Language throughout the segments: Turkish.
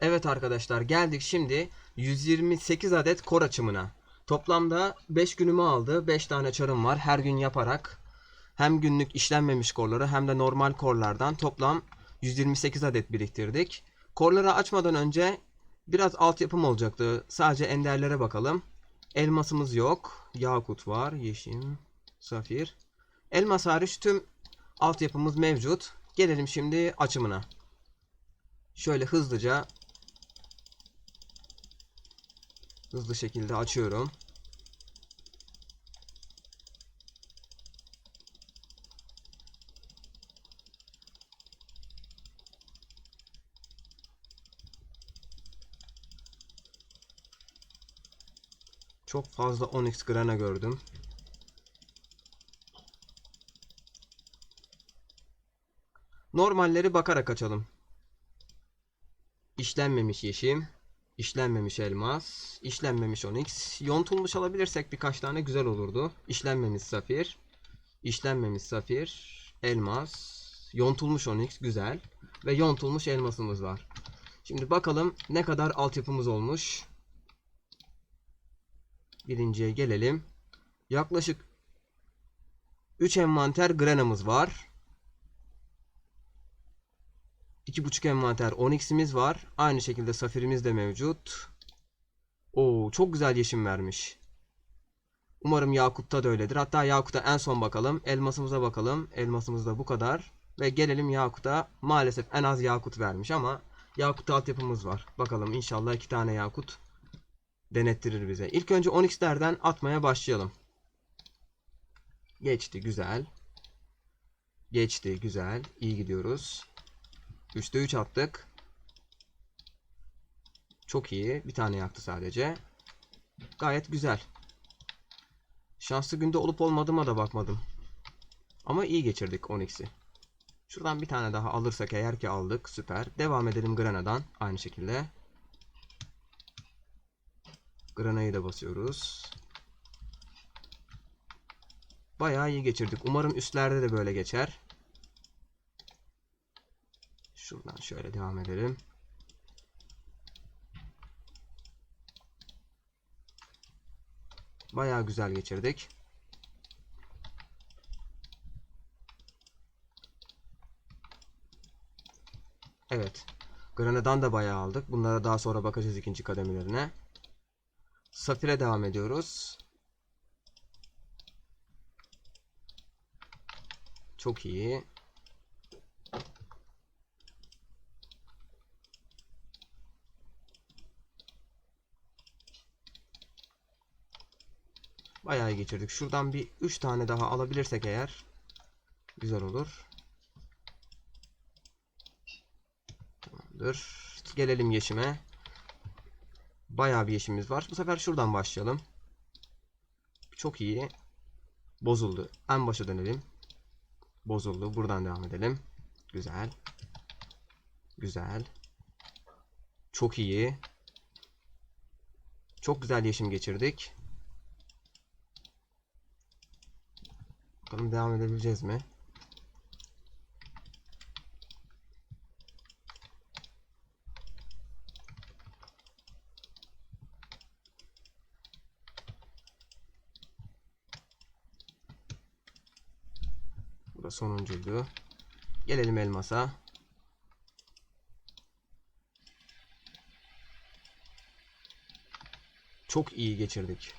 Evet arkadaşlar geldik şimdi 128 adet kor açımına. Toplamda 5 günümü aldı. 5 tane çarım var. Her gün yaparak hem günlük işlenmemiş korları hem de normal korlardan toplam 128 adet biriktirdik. Korları açmadan önce biraz altyapım olacaktı. Sadece enderlere bakalım. Elmasımız yok. Yakut var. Yeşim, safir. Elmas hariç tüm altyapımız mevcut. Gelelim şimdi açımına. Şöyle hızlıca hızlı şekilde açıyorum. Çok fazla Onyx Grana gördüm. Normalleri bakarak açalım. İşlenmemiş yeşim, işlenmemiş elmas, işlenmemiş onyx. Yontulmuş alabilirsek birkaç tane güzel olurdu. İşlenmemiş safir, işlenmemiş safir, elmas, yontulmuş onyx güzel ve yontulmuş elmasımız var. Şimdi bakalım ne kadar altyapımız olmuş. Birinciye gelelim. Yaklaşık 3 envanter granamız var. 2.5 envanter onyx'imiz var. Aynı şekilde safirimiz de mevcut. Oo çok güzel yeşim vermiş. Umarım Yakut'ta da öyledir. Hatta Yakut'a en son bakalım. Elmasımıza bakalım. Elmasımız da bu kadar. Ve gelelim Yakut'a. Maalesef en az Yakut vermiş ama Yakut altyapımız var. Bakalım inşallah iki tane Yakut denettirir bize. İlk önce Onyx'lerden atmaya başlayalım. Geçti güzel. Geçti güzel. İyi gidiyoruz. 3'te 3 attık. Çok iyi. Bir tane yaktı sadece. Gayet güzel. Şanslı günde olup olmadığıma da bakmadım. Ama iyi geçirdik Onyx'i. Şuradan bir tane daha alırsak eğer ki aldık. Süper. Devam edelim Grana'dan. Aynı şekilde. Grana'yı da basıyoruz. Bayağı iyi geçirdik. Umarım üstlerde de böyle geçer. Şuradan şöyle devam edelim. Bayağı güzel geçirdik. Evet. Grana'dan da bayağı aldık. Bunlara daha sonra bakacağız ikinci kademelerine. Safir'e devam ediyoruz. Çok iyi. Bayağı geçirdik. Şuradan bir 3 tane daha alabilirsek eğer güzel olur. Tamamdır. Gelelim yeşime. Bayağı bir yeşimimiz var. Bu sefer şuradan başlayalım. Çok iyi. Bozuldu. En başa dönelim. Bozuldu. Buradan devam edelim. Güzel. Güzel. Çok iyi. Çok güzel yeşim geçirdik. Bakalım devam edebileceğiz mi? Bu da sonuncuydu. Gelelim elmasa. Çok iyi geçirdik.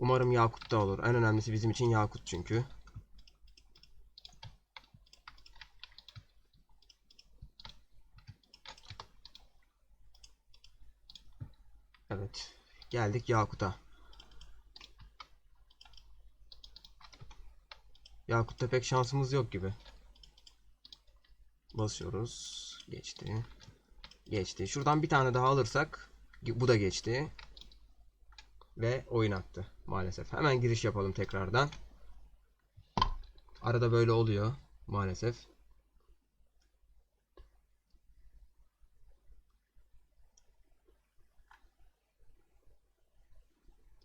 Umarım Yakut da olur. En önemlisi bizim için Yakut çünkü. Evet. Geldik Yakut'a. Yakut'ta pek şansımız yok gibi. Basıyoruz. Geçti. Geçti. Şuradan bir tane daha alırsak bu da geçti. Ve oyun attı maalesef. Hemen giriş yapalım tekrardan. Arada böyle oluyor maalesef.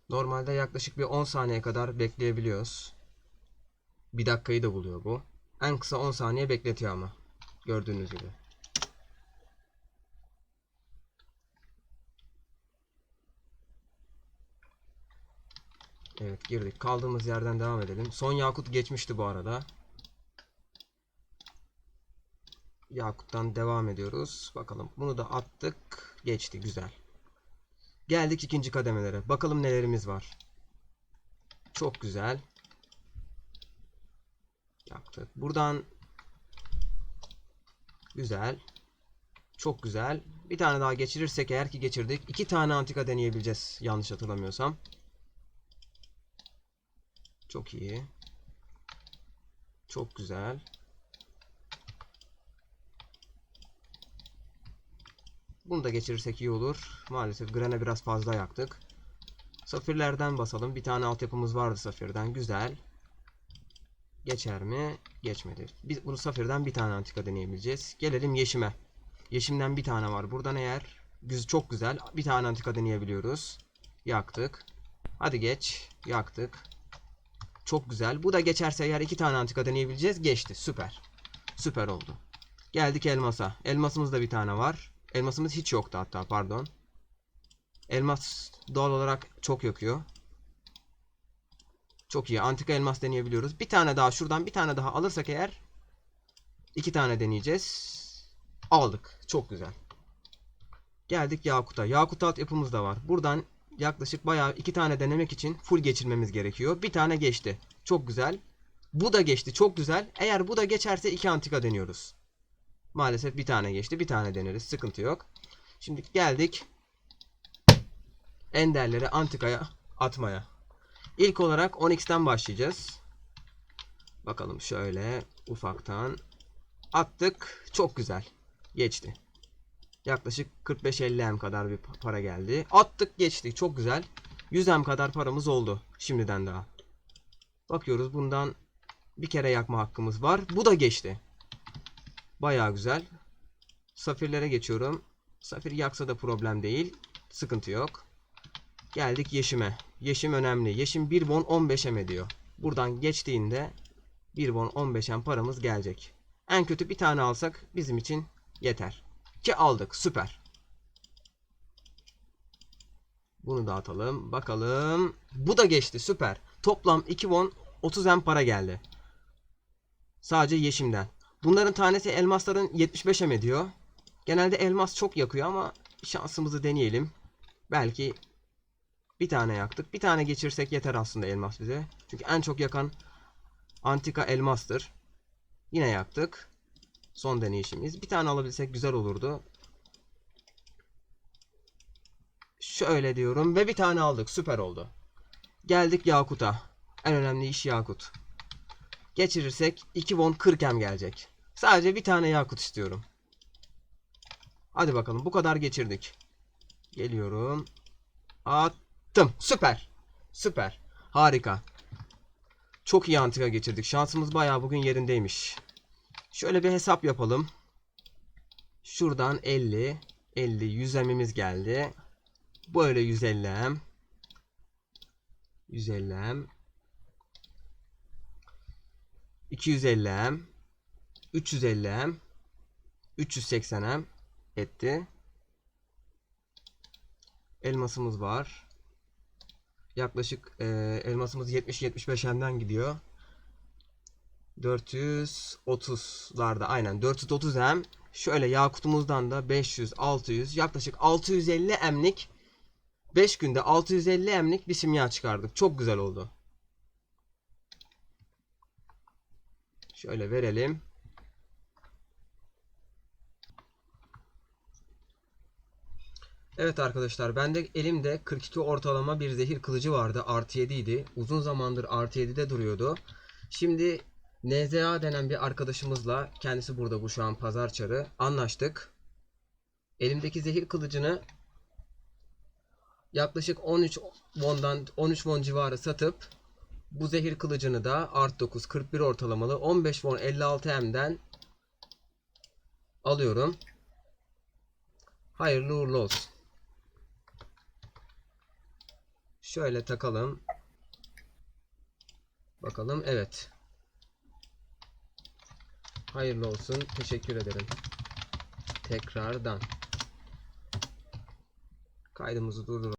Normalde yaklaşık bir 10 saniye kadar bekleyebiliyoruz. Bir dakikayı da buluyor bu. En kısa 10 saniye bekletiyor ama. Gördüğünüz gibi. Evet girdik. Kaldığımız yerden devam edelim. Son Yakut geçmişti bu arada. Yakut'tan devam ediyoruz. Bakalım bunu da attık. Geçti güzel. Geldik ikinci kademelere. Bakalım nelerimiz var. Çok güzel. Yaptık. Buradan güzel. Çok güzel. Bir tane daha geçirirsek eğer ki geçirdik. iki tane antika deneyebileceğiz yanlış hatırlamıyorsam. Çok iyi. Çok güzel. Bunu da geçirirsek iyi olur. Maalesef Gren'e biraz fazla yaktık. Safirlerden basalım. Bir tane altyapımız vardı Safir'den. Güzel. Geçer mi? Geçmedi. Biz bunu Safir'den bir tane antika deneyebileceğiz. Gelelim Yeşim'e. Yeşim'den bir tane var. Buradan eğer çok güzel bir tane antika deneyebiliyoruz. Yaktık. Hadi geç. Yaktık. Çok güzel. Bu da geçerse eğer iki tane antika deneyebileceğiz. Geçti. Süper. Süper oldu. Geldik elmasa. Elmasımızda bir tane var. Elmasımız hiç yoktu hatta pardon. Elmas doğal olarak çok yakıyor. Çok iyi. Antika elmas deneyebiliyoruz. Bir tane daha şuradan bir tane daha alırsak eğer iki tane deneyeceğiz. Aldık. Çok güzel. Geldik Yakut'a. Yakut alt yapımız da var. Buradan yaklaşık bayağı iki tane denemek için full geçirmemiz gerekiyor. Bir tane geçti. Çok güzel. Bu da geçti. Çok güzel. Eğer bu da geçerse iki antika deniyoruz. Maalesef bir tane geçti. Bir tane deneriz. Sıkıntı yok. Şimdi geldik enderleri antikaya atmaya. İlk olarak 10x'ten başlayacağız. Bakalım şöyle ufaktan attık. Çok güzel. Geçti. Yaklaşık 45-50 M kadar bir pa- para geldi. Attık geçti. Çok güzel. 100 M kadar paramız oldu. Şimdiden daha. Bakıyoruz bundan bir kere yakma hakkımız var. Bu da geçti. Bayağı güzel. Safirlere geçiyorum. Safir yaksa da problem değil. Sıkıntı yok. Geldik Yeşim'e. Yeşim önemli. Yeşim 1 bon 15 M ediyor. Buradan geçtiğinde 1 bon 15 M paramız gelecek. En kötü bir tane alsak bizim için yeter. Ki aldık. Süper. Bunu da atalım. Bakalım. Bu da geçti. Süper. Toplam 2 bon 30 M para geldi. Sadece Yeşim'den. Bunların tanesi elmasların 75 M ediyor. Genelde elmas çok yakıyor ama şansımızı deneyelim. Belki bir tane yaktık. Bir tane geçirsek yeter aslında elmas bize. Çünkü en çok yakan antika elmastır. Yine yaktık. Son deneyişimiz. Bir tane alabilsek güzel olurdu. Şöyle diyorum ve bir tane aldık. Süper oldu. Geldik Yakut'a. En önemli iş Yakut. Geçirirsek 2 won 40 em gelecek. Sadece bir tane Yakut istiyorum. Hadi bakalım bu kadar geçirdik. Geliyorum. Attım. Süper. Süper. Harika. Çok iyi antika geçirdik. Şansımız bayağı bugün yerindeymiş. Şöyle bir hesap yapalım. Şuradan 50, 50, 100 emimiz geldi. Böyle 150 em. 150 em. 250 em. 350 em. 380 em etti. Elmasımız var. Yaklaşık e, elmasımız 70-75 emden gidiyor. 430'larda aynen 430 em. Şöyle yakutumuzdan da 500, 600 yaklaşık 650 emlik 5 günde 650 emlik bir simya çıkardık. Çok güzel oldu. Şöyle verelim. Evet arkadaşlar bende elimde 42 ortalama bir zehir kılıcı vardı. Artı 7 idi. Uzun zamandır artı 7'de duruyordu. Şimdi NZA denen bir arkadaşımızla kendisi burada bu şu an pazar çarı anlaştık. Elimdeki zehir kılıcını yaklaşık 13 won'dan 13 won civarı satıp bu zehir kılıcını da art 9 41 ortalamalı 15 won 56 m'den alıyorum. Hayırlı uğurlu olsun. Şöyle takalım. Bakalım evet. Hayırlı olsun. Teşekkür ederim. Tekrardan. Kaydımızı durduralım.